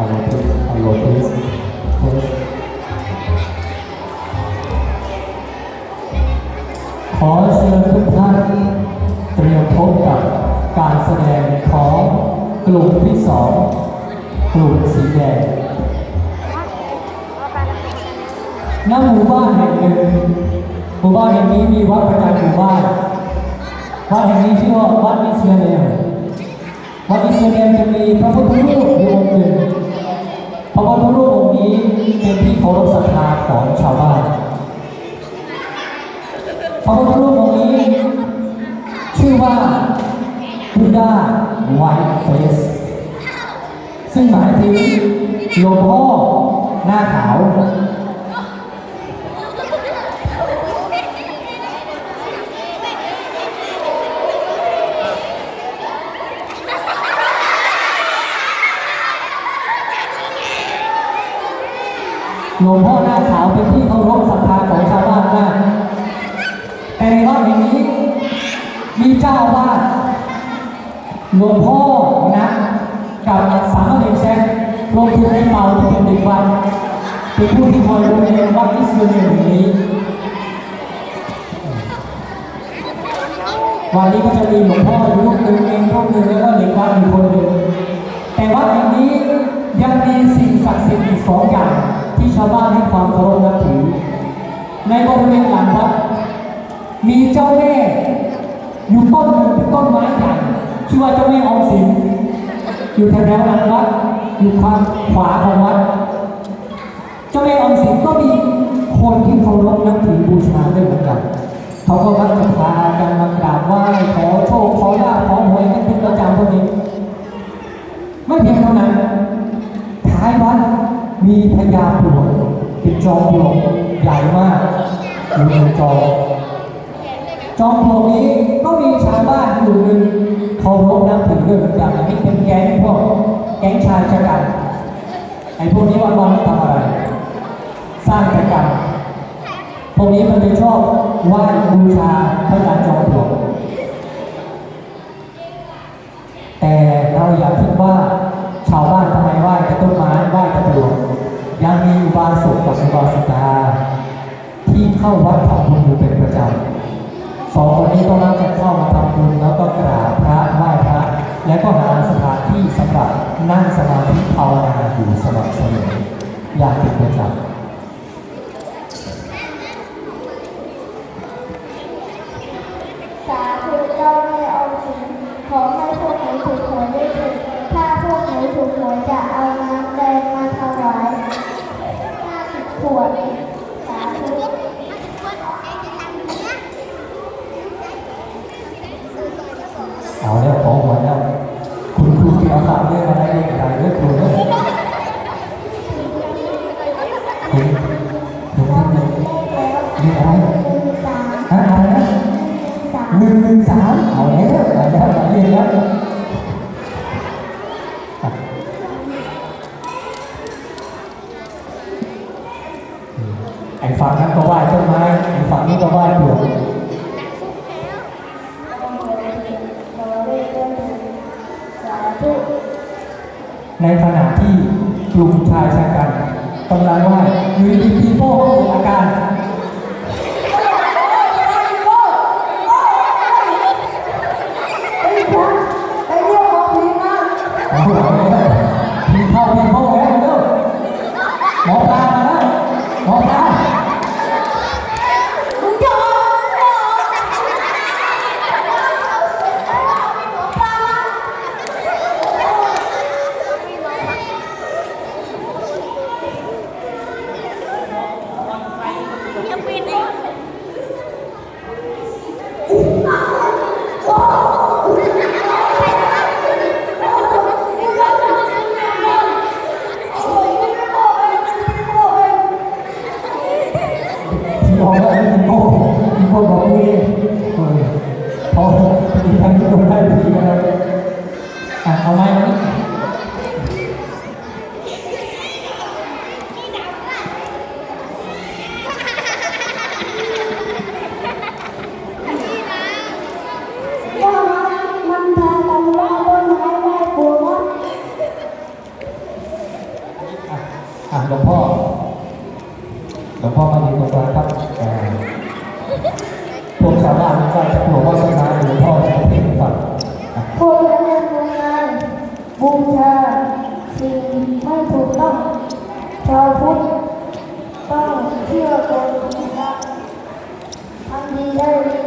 ฮัลโหลฮัลโหลเทสเทสขอเชิญทุกท่านเตรียมพบกับการแสดงของกลุ่มที่สองกลุ่มสีแดงณหมู่บ้านแห่งหนึ่งหมู่บ้านแห่งนี้มีวัดประจำหมู่บ้านวัดแห่งนี้ชื่อว่าวัดอิสรเอลวัดอิสรเอลจะมีพระพุทธรูปอยู่องค์หนึ่ง พระพุทธรูปองค์นี้เป็นที่เคารพศรัทธาของชาวบ้านพระพุทธรูปองค์นี้ ชื่อว่าบูดาไวท์เฟสซึ่งหมายถึงหลวงพ่อหน้าขาว หลวงพ่อหน้าขาวเป็นที่เคารพศรัทธาของชาวบ้านมากแต่ในวัดแห่งนี้ มีเจ้าอาวาดหลวงพ่อนะกับสามเณรแซกรวมถึงไอ้เมาที่เป็นเด็กวัดเป็นผู้ที่คอยดูแลวัดอิสราเอลแห่งนี้วันนี้ก็จะมีหลวงพ่ออยู่รูปหนึ่งเองรูปหนึ่งแล้วก็เด็กวัดอีกคนหนึ่งแต่วัดแห่งนี้ยังมีสิ่งศักดิ์สิทธิ์อีกสองอย่าง ชาวบ้านให้ความเคารพนับถือ ในบริเวณหลังวัดมีเจ้าแม่อยู่ต้นหนึ่งเป็นต้นไม้ใหญ่ชื่อว่าเจ้าแม่อมสินอยู่แถวๆหลังวัดอยู่ทางขวาของวัด เจ้าแม่ออมสินก็มีคนที่เคารพนับถือบูชาด้วยเหมือนกัน เขาก็มักจะพากันมากราบไหว้ขอโชคขอลาภขอหวยกันเป็นประจำพวกนี้ ไม่เพียงเท่านั้น ท้ายวัดมีพญาปลวกเป็น จอมปลวกใหญ่มากอยู่บนจอมจอมปลวกนี้ก็มีชาวบ้านอยู่หนึ่งเคารพนับถือด้วยเหมือนกันอันนี้เป็นแก๊งพวกแก๊งชายชะกันไอ้พวกนี้วันๆไม่ทำอะไร สร้างแต่กันพวกนี้มันจะชอบไหว้บูชาพระจันทร์จอมปลวกแต่เราอย่าคิดว่า ยังมีอุบาสกกับอุบาสิกาที่เข้าวัดทำบุญอยู่เป็นประจำสองคนนี้ก็มักจะเข้ามาทำบุญแล้วก็กราบพระไหว้พระ และก็หาสถานที่สำหรับนั่งสมาธิภาวนาอยู่สม่ำเสมออย่างเป็นประจำสาธุเจ้าแม่ออมสินขอให้พวกหนูถูกหวยด้วยเถิดถ้าพวกหนูถูกหวยจะเอาน้ำแดงมา หนึ่งหนึ่งสามเอาแล้วเอาแล้วเอาแล้วไอ้ฝั่งนั้นก็ไหว้ต้นไม้ไอ้ฝั่งนี้ก็ไหว้ปลวกในขณะที่กลุ่มชายชะกันกำลังไหว้อยู่ดีๆพี่โป้ก็เกิดอาการ ไปเรียกหมอผีมา โอ้โห พี่เข้าพี่โป้แล้วเด้อ ที่ทำให้คนได้ดีนะครับเอาไว้นะหลวงพ่อ หลวงพ่อมาอยู่ตรงกลางครับพวกชาวบ้านก็จะหลวงพ่อสนา Amém.